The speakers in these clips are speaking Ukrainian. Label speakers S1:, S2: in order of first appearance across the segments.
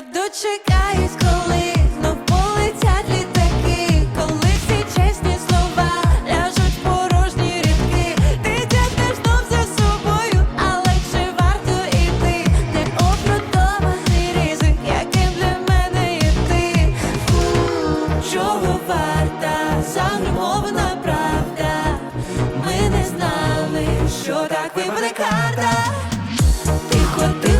S1: дочекаюсь, коли знов полетять літаки, коли всі чесні слова ляжуть в порожні рядки. Ти тягнеш знов за собою, але чи варто іти? Не обґрунтований ризик, яким для мене є ти. Чого варта загримована правда? Ми не знали, що так випаде карта. Тихо, тихо,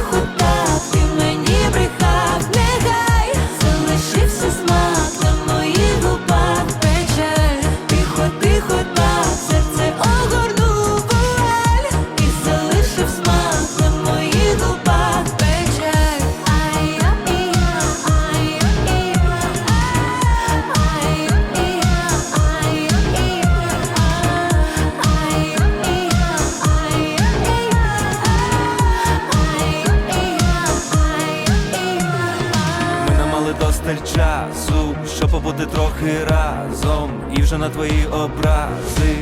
S2: Ми досталь часу, щоб побути трохи разом, і вже на твої образи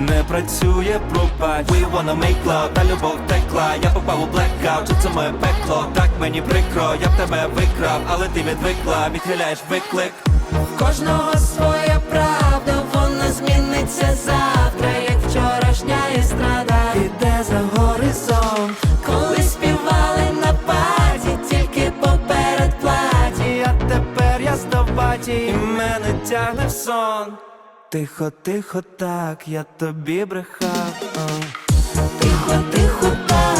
S2: не працює пропасть We wanna make love, та любов текла, я попав у blackout, це моє пекло, так мені прикро, я б тебе викрав, але ти відвикла, відхиляєш виклик.
S1: Кожного своя
S2: темноті, і мене тягне в сон. Тихо, тихо, так, я тобі брехав. Тихо, тихо, так.